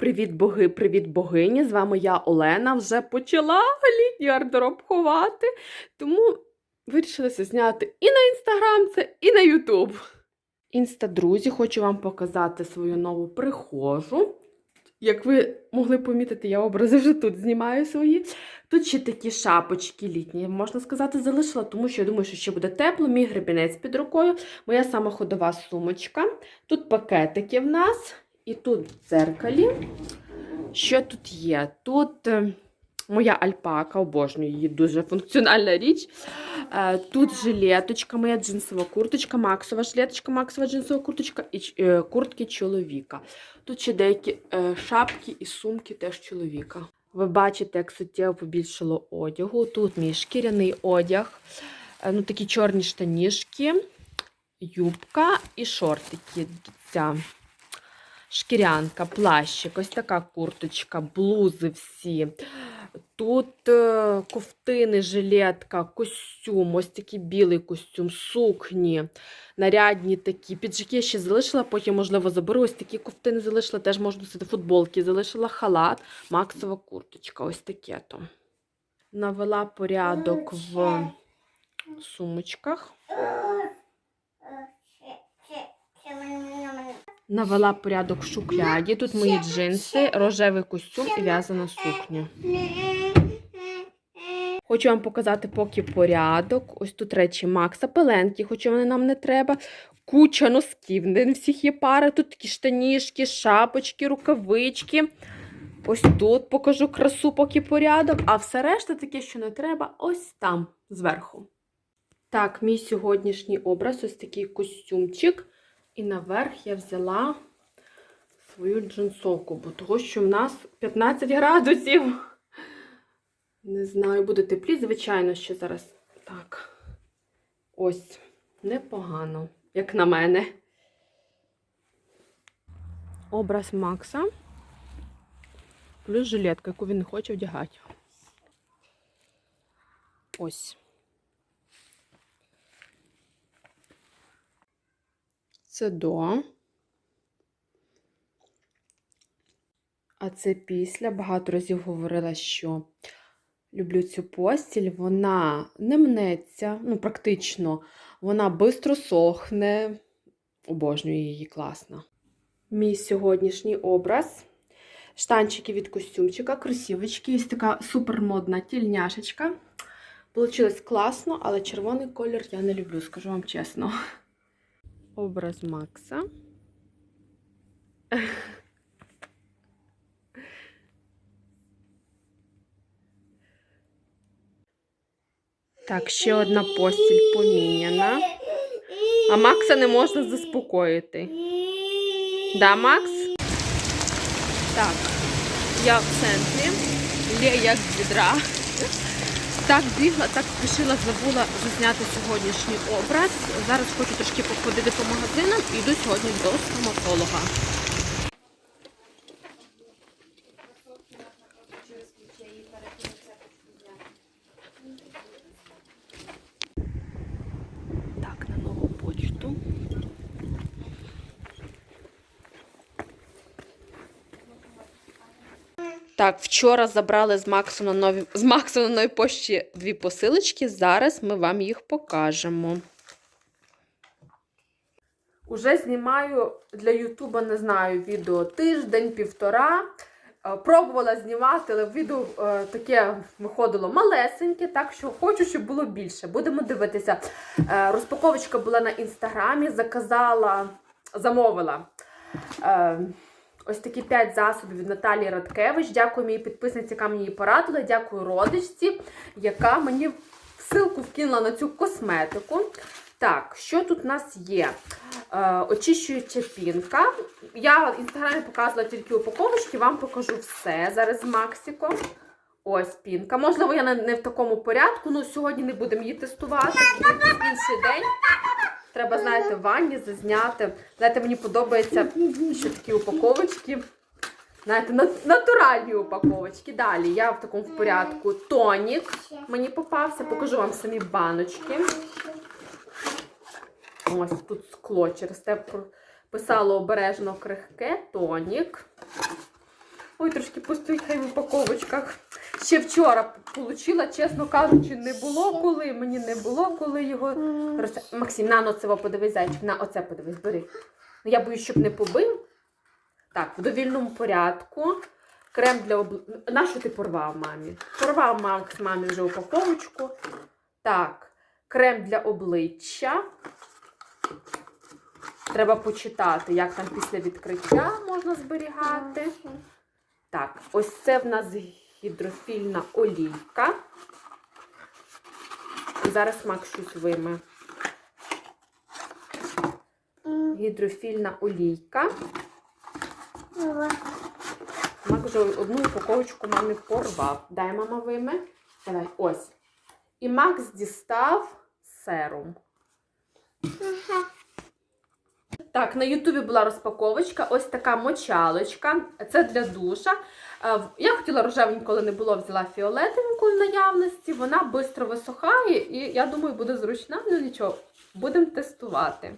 Привіт, боги, привіт, богині! З вами я, Олена. Вже почала літній гардероб ховати. Тому вирішилася зняти і на інстаграм це, і на Ютуб. Інста, друзі, хочу вам показати свою нову прихожу. Як ви могли помітити, я образи вже тут знімаю свої. Тут ще такі шапочки літні, можна сказати, залишила, тому що я думаю, що ще буде тепло. Мій гребінець під рукою, моя самоходова сумочка. Тут пакетики в нас, і тут в дзеркалі. Що тут є? Тут е, моя альпака, обожнюю її дуже функціональна річ. Е, Тут жилеточка, моя джинсова курточка, максова жилеточка, максова джинсова курточка і е, куртки чоловіка. Тут ще деякі шапки і сумки теж чоловіка. Ви бачите, як суттєво побільшало одягу. Тут мій шкіряний одяг, ну такі чорні штанішки, юбка і шортики. Ця шкірянка, плащик, ось така курточка, блузи всі. Тут е, ковтини, жилетка, костюм, ось такий білий костюм, сукні, нарядні такі. Піджаки я ще залишила, потім, можливо, заберу. Ось такі ковтини залишила, теж можна носити футболки. Залишила халат, максова курточка, ось таке то. Навела порядок в сумочках. Навела порядок в шухляді. Тут мої джинси, рожевий костюм і в'язана сукня. Хочу вам показати поки порядок. Ось тут речі Макса, пеленки, хоча вони нам не треба. Куча носків, не всіх є пара. Тут такі штанішки, шапочки, рукавички. Ось тут покажу красу, поки порядок. А все решта таке, що не треба, ось там, зверху. Так, мій сьогоднішній образ ось такий костюмчик. І наверх я взяла свою джинсовку, бо того, що в нас 15 градусів. Не знаю, буде теплі, звичайно, що зараз так. Ось, непогано, як на мене. Образ Макса. Плюс жилетка, яку він хоче вдягати. Ось. Це до. А це після. Багато разів говорила, що люблю цю постіль. Вона не мнеться, ну, практично. Вона швидко сохне. Обожнюю її класно. Мій сьогоднішній образ. Штанчики від костюмчика, кросівочки. Ось така супермодна тільняшечка. Получилось класно, але червоний колір я не люблю, скажу вам чесно. Образ Макса. Так, ще одна постіль поміняна. А Макса не можна заспокоїти. Да, Макс? Так, я в центрі. Є як з відра. Так бігла, так спішила, забула зазняти сьогоднішній образ. Зараз хочу трошки походити по магазинам і йду сьогодні до стоматолога. Так, на нову почту. Так, вчора забрали з Максу на нові з новій пошті дві посилочки. Зараз ми вам їх покажемо. Уже знімаю для Ютуба, не знаю, відео тиждень, півтора. Е, Пробувала знімати, але відео е, таке виходило малесеньке, так що хочу, щоб було більше. Будемо дивитися. Е, розпаковочка була на інстаграмі, заказала, замовила. Ось такі 5 засобів від Наталії Радкевич. Дякую моїй підписниці, яка мені її порадила. Дякую родичці, яка мені ссылку вкинула на цю косметику. Так, що тут у нас є? Е, очищуюча пінка. Я в інстаграмі показувала тільки упаковочки, вам покажу все зараз з Максиком. Ось пінка. Можливо, я не, в такому порядку. Ну, сьогодні не будемо її тестувати. інший день. Треба, знаєте, в ванні зазняти. Знаєте, мені подобається, що такі упаковочки. Знаєте, натуральні упаковочки. Далі я в такому в порядку. Тонік мені попався. Покажу вам самі баночки. Ось тут скло через те писало обережно крихке, тонік. Ой, трошки постоїть хай в упаковочках. Ще вчора отримала, чесно кажучи, не було коли. Мені не було коли його. роз- Максим, на ну, це подивись, зайчик, на оце подивись, бери. Ну, я боюсь, щоб не побив. Так, в довільному порядку. Крем для обличчя. Нащо ти порвав мамі? Порвав Макс мамі вже упаковочку. Так, крем для обличчя. Треба почитати, як там після відкриття можна зберігати. Так, ось це в нас гідрофільна олійка. Зараз Макс щось вийме. Гідрофільна олійка. Мак вже одну упаковочку мамі порвав. Дай мама вийме. Давай, ось. І Макс дістав серум. Так, на Ютубі була розпаковочка, ось така мочалочка. Це для душа. Е, Я хотіла рожевеньку, коли не було, взяла фіолетовеньку в наявності. Вона швидко висохає і я думаю, буде зручна. Ну нічого, будемо тестувати.